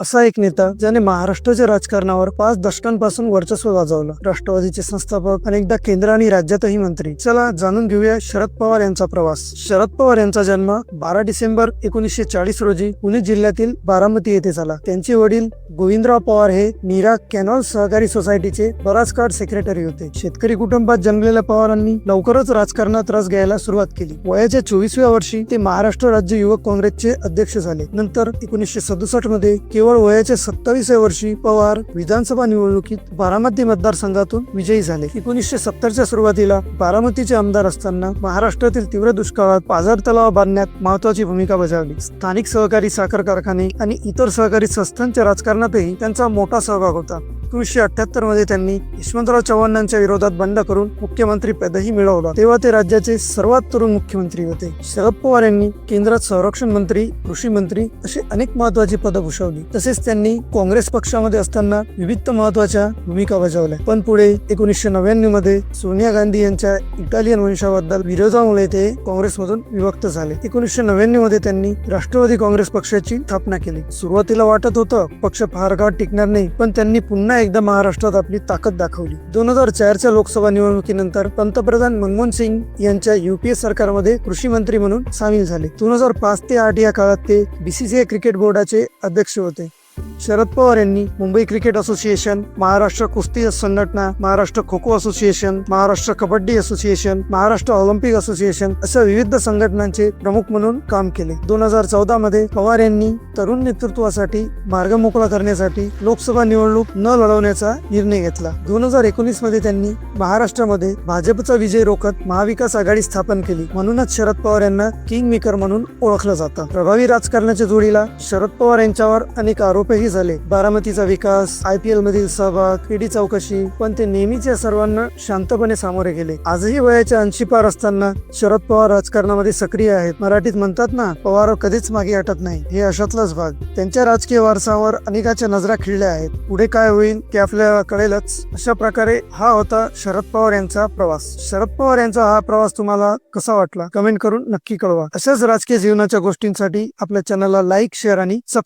असा एक नेता ज्याने महाराष्ट्राच्या राजकारणावर पाच दशकांपासून वर्चस्व गाजवलं. राष्ट्रवादीचे संस्थापक अनेकदा केंद्र आणि राज्यातही मंत्री. चला जाणून घेऊया शरद पवार यांचा प्रवास. शरद पवार यांचा जन्म बारा डिसेंबर एकोणीसशे चाळीस रोजी पुणे जिल्ह्यातील बारामती येथे झाला. त्यांचे वडील गोविंदराव पवार हे नीरा कॅनॉल सहकारी सोसायटीचे बराच काळ सेक्रेटरी होते. शेतकरी कुटुंबात जन्मलेल्या पवारांनी लवकरच राजकारणात रस घ्यायला सुरुवात केली. वयाच्या चोवीसव्या वर्षी ते महाराष्ट्र राज्य युवक काँग्रेसचे अध्यक्ष झाले. नंतर एकोणीसशे सदुसष्टमध्ये केवळ वयाच्या सत्तावीसव्या वर्षी पवार विधानसभा निवडणुकीत बारामती मतदारसंघातून विजयी झाले. एकोणीसशे सत्तरच्या सुरुवातीला बारामतीचे आमदार असताना महाराष्ट्रातील तीव्र दुष्काळात पाझर तलाव बांधण्यात महत्वाची भूमिका बजावली. स्थानिक सहकारी साखर कारखाने आणि इतर सहकारी संस्थांच्या राजकारणातही त्यांचा मोठा सहभाग होता. एकोणीसशे अठ्याहत्तरमध्ये त्यांनी यशवंतराव चव्हाणांच्या विरोधात बंड करून मुख्यमंत्री पदही मिळवला. तेव्हा ते राज्याचे सर्वात तरुण मुख्यमंत्री होते. शरद पवार यांनी केंद्रात संरक्षण मंत्री कृषी मंत्री अशी अनेक महत्वाची पदं भूषवली. तसेच त्यांनी काँग्रेस पक्षामध्ये असताना विविध महत्त्वाच्या भूमिका बजावल्या. पण पुढे एकोणीसशे नव्याण्णवमध्ये सोनिया गांधी यांच्या इटालियन वंशाबद्दल विरोधामुळे ते काँग्रेसमधून विभक्त झाले. एकोणीसशे नव्याण्णवमध्ये त्यांनी राष्ट्रवादी काँग्रेस पक्षाची स्थापना केली. सुरुवातीला वाटत होतं पक्ष फार काळ टिकणार नाही पण त्यांनी पुन्हा एकदा महाराष्ट्रात आपली ताकद दाखवली. दोन हजार चारच्या लोकसभा निवडणुकीनंतर पंतप्रधान मनमोहन सिंग यांच्या युपीए सरकारमध्ये कृषी मंत्री म्हणून सामील झाले. दोन हजार पाच ते आठ या काळात ते बीसीसीआय क्रिकेट बोर्डाचे अध्यक्ष होते. शरद पवार यांनी मुंबई क्रिकेट असोसिएशन महाराष्ट्र कुस्ती संघटना Maharashtra kho kho association Maharashtra kabaddi association Maharashtra Olympic association अशा विविध संघटनांचे प्रमुख म्हणून काम केले. दोन हजार चौदा मध्ये पवार यांनी तरुण नेतृत्वासाठी मार्ग मोकळा करण्यासाठी लोकसभा निवडणूक न लढवण्याचा निर्णय घेतला. दोन हजार एकोणीसमध्ये त्यांनी महाराष्ट्रामध्ये भाजपचा विजय रोखत महाविकास आघाडी स्थापन केली. म्हणूनच शरद पवार यांना किंग मेकर म्हणून ओळखलं जातं. प्रभावी राजकारणाच्या जोडीला शरद पवार यांच्यावर अनेक आरोपही झाले. बारामतीचा विकास आय पी एल मधील सहभाग ईडी चौकशी पण ते नेहमीच या सर्वांना शांतपणे सामोरे गेले. आजही वयाच्या ऐंशी पार असताना शरद पवार राजकारणामध्ये सक्रिय आहेत. मराठीत म्हणतात ना पवार कधीच मागे हटत नाही. हे अशातलाच भाग. त्यांच्या राजकीय वारसावर अनेकाच्या नजरा खिळल्या आहेत. पुढे काय होईल ते आपल्याला कळेलच. अशा प्रकारे हा होता शरद पवार यांचा प्रवास. शरद पवार यांचा हा प्रवास तुम्हाला कसा वाटला? कमेंट करून नक्की कळवा. अशाच राजकीय जीवनाच्या गोष्टींसाठी आपल्या चॅनलला लाईक शेअर आणि सबस्क्राईब